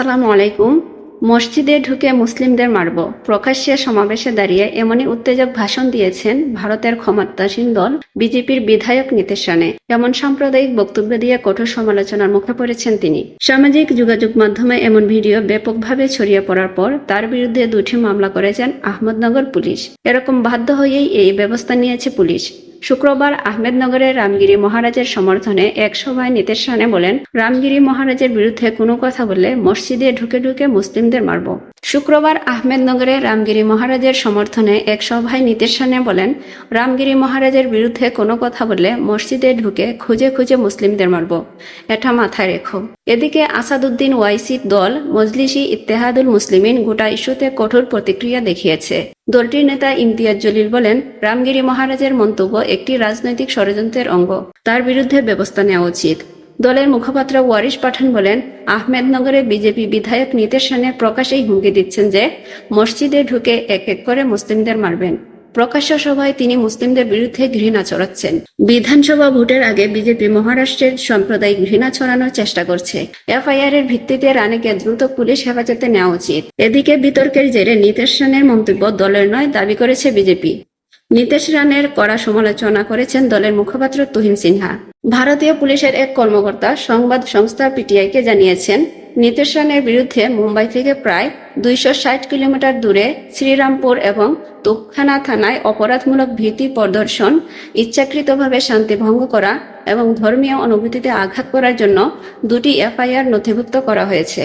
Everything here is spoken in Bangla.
আসসালামু আলাইকুম। মসজিদে ঢুকে মুসলিমদের মারব। প্রকাশ্যে সমাবেশে দাঁড়িয়ে এমনই উত্তেজক ভাষণ দিয়েছেন ভারতের ক্ষমতাসীন দল বিজেপির বিধায়ক নীতিশ রানে এমন সাম্প্রদায়িক বক্তব্য দিয়ে কঠোর সমালোচনার মুখে পড়েছেন তিনি। সামাজিক যোগাযোগ মাধ্যমে এমন ভিডিও ব্যাপকভাবে ছড়িয়ে পড়ার পর তার বিরুদ্ধে দুটি মামলা করেছেন আহমদনগর পুলিশ। এরকম বাধ্য হয়েই এই ব্যবস্থা নিয়েছে পুলিশ। শুক্রবার আহমেদনগরের রামগিরি মহারাজের সমর্থনে এক সভায় নীতিশ বলেন, রামগিরি মহারাজের বিরুদ্ধে কোনো কথা বললে মসজিদে ঢুকে ঢুকে মুসলিমদের মারব। শুক্রবার আহমেদনগরে রামগিরি মহারাজের সমর্থনে এক সভায় নীতিশ বলেন, রামগিরি মহারাজের বিরুদ্ধে কোনো কথা বললে মসজিদে ঢুকে খুঁজে খুঁজে মুসলিমদের মারব। এটা মাথায় রেখো। এদিকে আসাদুদ্দিন ওয়াইসির দল মজলিসি ইত্তেহাদুল মুসলিমিন গোটা ইস্যুতে কঠোর প্রতিক্রিয়া দেখিয়েছে। দলটির নেতা ইমতিয়াজ জলিল বলেন, রামগিরি মহারাজের মন্তব্য একটি রাজনৈতিক ষড়যন্ত্রের অঙ্গ। তার বিরুদ্ধে ব্যবস্থা নেওয়া উচিত। দলের মুখপাত্র ওয়ারিশ পাঠান বলেন, আহমেদনগরে বিজেপি বিধায়ক নীতিশ রানে প্রকাশেই হুমকি দিচ্ছেন যে, মসজিদে ঢুকে এক এক করে মুসলিমদের মারবেন। প্রকাশ্য সভায় তিনি মুসলিমদের বিরুদ্ধে ঘৃণা ছড়াচ্ছেন। বিধানসভা ভোটের আগে বিজেপি মহারাষ্ট্রের সাম্প্রদায়িক ঘৃণা ছড়ানোর চেষ্টা করছে। এফআইআর এর ভিত্তিতে রানীকে দ্রুত পুলিশ হেফাজতে নেওয়া উচিত। এদিকে বিতর্কের জেরে নীতিশ রানের মন্তব্য দলের নয়, দাবি করেছে বিজেপি। নীতিশ রানের কড়া সমালোচনা করেছেন দলের মুখপাত্র তুহিন সিনহা। ভারতীয় পুলিশের এক কর্মকর্তা সংবাদ সংস্থা পিটিআইকে জানিয়েছেন নীতিশ রানের বিরুদ্ধে মুম্বাই থেকে প্রায় দুইশো ষাট কিলোমিটার দূরে শ্রীরামপুর এবং তোপখানা থানায় অপরাধমূলক ভীতি প্রদর্শন, ইচ্ছাকৃতভাবে শান্তি ভঙ্গ করা এবং ধর্মীয় অনুভূতিতে আঘাত করার জন্য দুটি এফআইআর নথিভুক্ত করা হয়েছে।